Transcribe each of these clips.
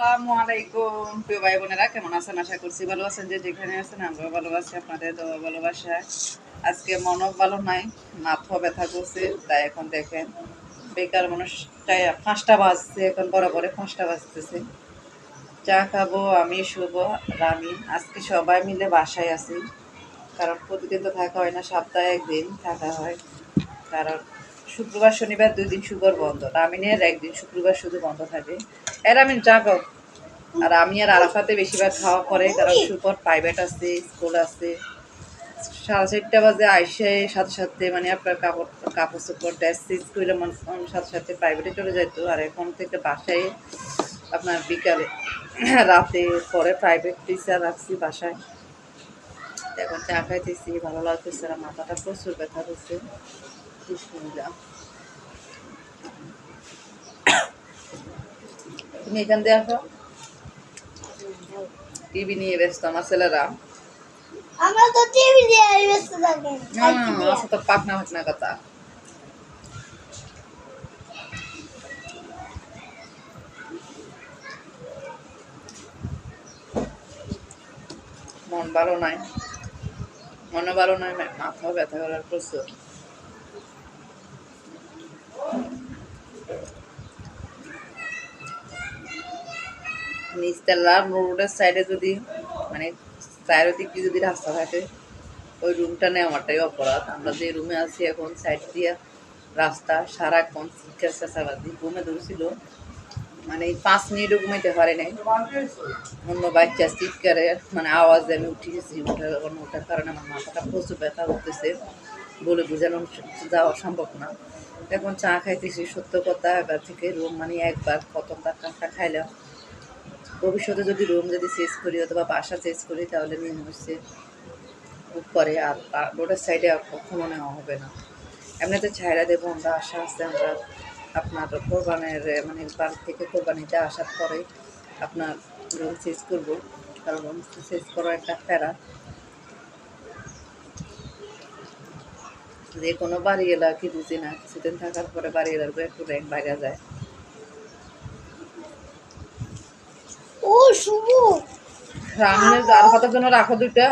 আসসালামু আলাইকুম। প্রিয় ভাই বোনেরা কেমন আছেন? আশা করছি ভালো আছেন। যে যেখানে আছেন, আমরাও ভালো আছি। আপনাদের তো ভালোবাসা আজকে মনও ভালো নাই, মাথা ব্যথা করছে। তাই এখন দেখেন, বেকার মানুষটাই পাঁচটা বাজছে, এখন বরাবরে পাঁচটা বাজতেছে। চা খাব, আমি শুভ রামি আজকে সবাই মিলে বাসায় আছি। কারণ প্রতিদিন তো থাকা হয় না, সপ্তাহে একদিন থাকা হয়। কারণ শুক্রবার, শনিবার দুই দিন শুক্র বন্ধ রামিনের একদিন, শুক্রবার শুধু বন্ধ থাকে। এর আমি যা জাগো আর আমি আর আরাফাতে বেশিরভাগ খাওয়া করে কারণ সুপর প্রাইভেট আছে স্কুল আছে। সাড়ে চারটা বাজে আইসে সাথে সাথে মানে আপনার কাপড় কাপড় চোপড় ড্রেস চেঞ্জ করলে মনে সাথে সাথে প্রাইভেটে চলে যেত আর এখন থেকে বাসায়, আপনার বিকালে, রাতে, পরে প্রাইভেট টিচার রাখছি বাসায়। এখন চা খাইতেছি, ভালো লাগতেছে আর মাথাটা প্রচুর ব্যথা করছে। বিসমিল্লাহ। তুমি এখান দিয়ে আসো। টিভি নিয়ে ব্যস্ত আমার ছেলেরা। আমরা তো টিভি দিয়ে ব্যস্ত থাকি। হুম, তো পাকনা ফাকনা কথা। মন ভালো নাই। মনে ভালো নাই মাথা ব্যথা করার প্রচুর। নিচতলা রোডের সাইডে যদি মানে চারিদিক দিয়ে যদি রাস্তা থাকে, ওই রুমটা নেওয়াটাই অপরাধ। আমরা যে রুমে আছি এখন সাইড দিয়ে রাস্তা সারাক্ষণ চিৎকার চেঁচাবাদি ঘুমে ধরছিল। মানে পাঁচ মিনিটও ঘুমাইতে পারে নাই। অন্য বাচ্চা চিৎকারে মানে আওয়াজে আমি উঠে গেছি। ওঠার ওঠার কারণে আমার মাথাটা প্রচুর ব্যথা করতেছে। বলে বোঝানো যাওয়া সম্ভব না। এখন চা খাইতেছি, সত্য কথা। এবার থেকে রুম মানে একবার প্রথমবার কাঁচা খাইলাম। ভবিষ্যতে যদি রুম যদি চেঞ্জ করি অথবা বাসা চেঞ্জ করি, তাহলে নিয়ে হচ্ছে করে আর রোডের সাইডে আর কখনো নেওয়া হবে না। এমনিতে ছায়রা দেবো, আমরা আশা আছে, আমরা আপনার কোরবানের মানে বাড়ি থেকে কোরবানিতে আসার পরে আপনার রুম চেঞ্জ করব। কারণ রুম চেঞ্জ করা একটা প্যারা। যে কোনো বাড়ি এলা কি বুঝি না, কিছুদিন থাকার পরে বাড়ি এলার একটু র্যাঙ্ক বাইরে যায়। ও শুভ। রান্নার আর জন্য রাখো দুইটা।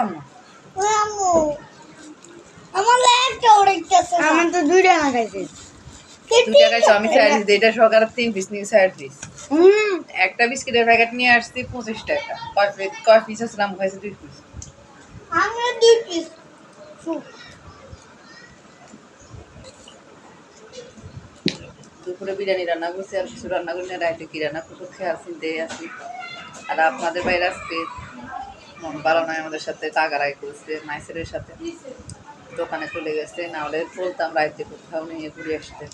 আমার একটা আমার তো দুইটা না খাইছে। আমি চাই এটা সহকার তিন পিস নিয়ে একটা বিস্কিটের প্যাকেট নিয়ে আসছি পঁচিশ টাকা। কয় পিস কয় পিস আসলাম খাইছে দুই পিস আমরা দুই পিস দুপুরে বিরিয়ানি রান্না করছি আর কিছু রান্না করি না রাইতে কি রান্না করব খেয়াল চিনতে আসি আর আপনাদের বাইরে আজকে মন ভালো নয় আমাদের সাথে তাগারাই করছে মাইসেরের সাথে। দোকানে চলে গেছে, না হলে বলতাম রাইতে কোথাও নিয়ে ঘুরে আসতে।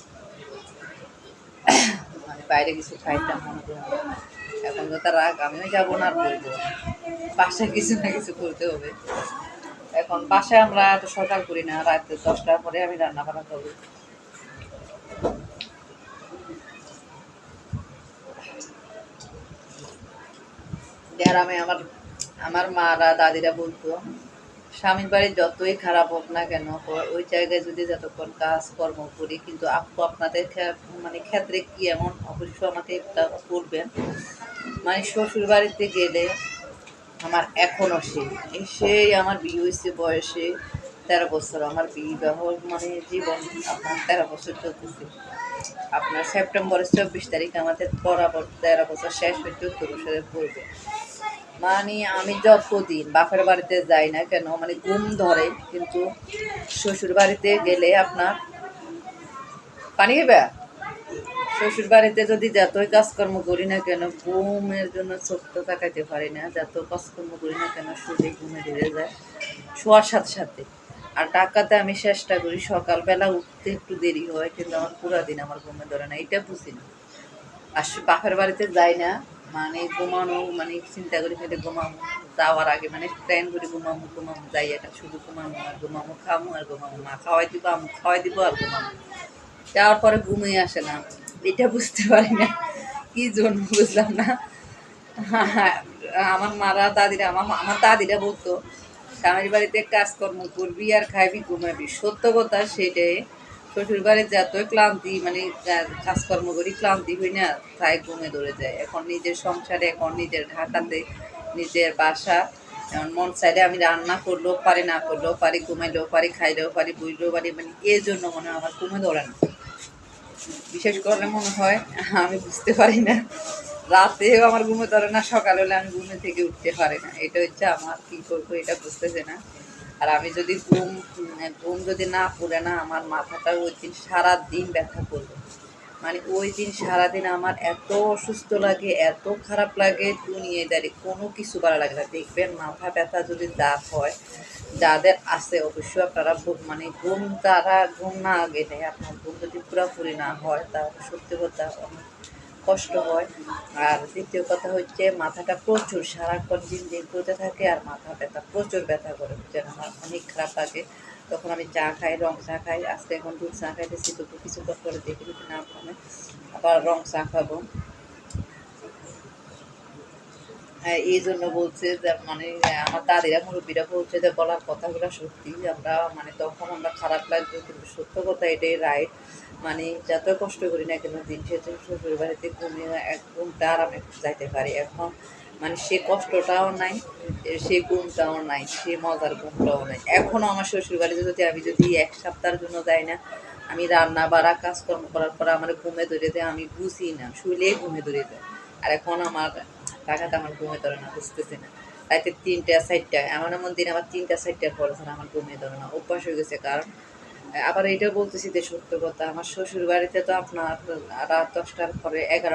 মানে বাইরে কিছু খাইতাম মনে করি এখন তো তার রাগ, আমিও যাব না আর বলব। বাসায় কিছু না কিছু করতে হবে। এখন বাসায় আমরা এত সকাল করি না, রাতে দশটার পরে আমি রান্না বান্না করব। গ্রামে আমার আমার মারা, দাদিরা বলতো, স্বামীর বাড়ি যতই খারাপ হোক না কেন ওই জায়গায় যদি যতক্ষণ কাজ কর্ম করি, কিন্তু আপু আপনাদের মানে ক্ষেত্রে কি এমন অবশ্যই আমাকে একটা বলবেন? মানে শ্বশুর বাড়িতে গেলে আমার এখনও সেই সেই আমার বিয়ে হয়েছে বয়সে তেরো বছর, আমার বিবাহ মানে জীবন আপনার তেরো বছর চলতেছে। আপনার সেপ্টেম্বরের চব্বিশ তারিখ আমাদের বরাবর তেরো বছর শেষ চোদ্দ বছরে পড়বে। মানে আমি যতদিন বাপের বাড়িতে যাই না কেন মানে ঘুম ধরে, কিন্তু শ্বশুর বাড়িতে গেলে আপনার পানি খাবে শ্বশুর বাড়িতে যদি যতই কাজকর্ম করি না কেন, ঘুমের জন্য চোখ তো তাকাইতে পারি না, যত কাজকর্ম করি না কেন শুধু ঘুমে ধীরে যায়, শোয়ার সাথে সাথে। আর টাকাতে আমি চেষ্টা করি, সকালবেলা উঠতে একটু দেরি হয়, কিন্তু আমার পুরো দিন আমার ঘুমে ধরে না এটা বুঝি না। আর বাপের বাড়িতে যাই না মানে ঘুমানো মানে চিন্তা করি ফেলে ঘুমামো যাওয়ার আগে মানে প্ল্যান করি ঘুমামো ঘুমামো যাই এটা শুধু ঘুমামো আর ঘুমামো খামো আর ঘুমামো মা খাওয়াই দিব, আমি খাওয়াই দিব, আর ঘুমামো যাওয়ার পরে ঘুমিয়ে আসে না এটা বুঝতে পারি না, কি জন্য বুঝলাম না। আমার মারা দাদিরা, আমার আমার দাদিরা বলতো স্বামীর বাড়িতে কাজকর্ম করবি আর খাইবি ঘুমাবি। সত্য কথা সেটাই। শ্বশুর বাড়ির যতই ক্লান্তি মানে কাজকর্ম করি, ক্লান্তি হই না, তাই ঘুমে ধরে যায় এখন নিজের সংসারে, এখন নিজের ঢাকাতে, নিজের বাসা, এখন মন চাইলে আমি রান্না করলেও পারি, না করলেও পারি, ঘুমাইলেও পারি, খাইলেও পারি বুঝলেও পারি মানে এই জন্য মনে হয় আমার ঘুমে ধরে না বিশেষ করে মনে হয়, আমি বুঝতে পারি না। রাতেও আমার ঘুমে ধরে না, সকালে হলে আমি ঘুমে থেকে উঠতে পারি না। এটা হচ্ছে আমার কি করব, এটা বুঝতেছে না। আর আমি যদি ঘুম ঘুম যদি না পড়ে না, আমার মাথাটা ওই দিন সারা দিন ব্যথা করবে। মানে ওই দিন সারাদিন আমার এত অসুস্থ লাগে, এত খারাপ লাগে দুনিয়ায় দাঁড়িয়ে কোনো কিছু ভালো লাগে না। দেখবেন মাথা ব্যথা যদি দাঁত হয়, যাদের আছে, অবশ্যই আপনারা মানে ঘুম তারা, ঘুম না গেলে, আপনার ঘুম যদি পুরোপুরি না হয়, তাহলে সত্যি কথা কষ্ট হয়। আর দ্বিতীয় কথা হচ্ছে, মাথাটা প্রচুর, সারাক্ষণ দিন দিন করতে থাকে আর মাথা ব্যথা, প্রচুর ব্যথা করে। যেন আমার অনেক খারাপ লাগে। তখন আমি চা খাই, রং চা খাই। আজকে এখন দুধ চা খাইতেছি তবু কিছুক্ষণ পরে দেখি না কমে। আবার রং চা খাব হ্যাঁ এই জন্য বলছে যে মানে আমার দাদিরা মুরব্বীরা বলছে যে, বলার কথাগুলো সত্যি। আমরা মানে তখন আমরা খারাপ লাগবে কিন্তু সত্য কথা এটাই রাইট মানে যত কষ্ট করি না কেন, দিন শেষে শ্বশুর বাড়িতে ঘুমিয়ে এক ঘুমটা আরামে যাইতে পারি। এখন মানে সে কষ্টটাও নাই, সে ঘুমটাও নাই, সে মজার ঘুমটাও নাই। এখনও আমার শ্বশুর বাড়িতে যদি আমি যদি এক সপ্তাহের জন্য যাই না, আমি রান্না বাড়া, কাজকর্ম করার পর আমার ঘুমে ধরে দেয় আমি বুঝি না, শুইলেই ঘুমে ধরে দেয় আর এখন আমার টাকাটা আমার ঘুমে ধরে না, বুঝতেছি না। রাতে তিনটা সাইডটা এমন এমন দিন আমার তিনটা চারটার পরে ছাড়া আমার ঘুমে ধরে না, অভ্যাস হয়ে গেছে। কারণ আবার এটাও বলতেছি যে সত্য কথা, আমার শ্বশুর বাড়িতে তো আপনার রাত দশটার পরে এগারো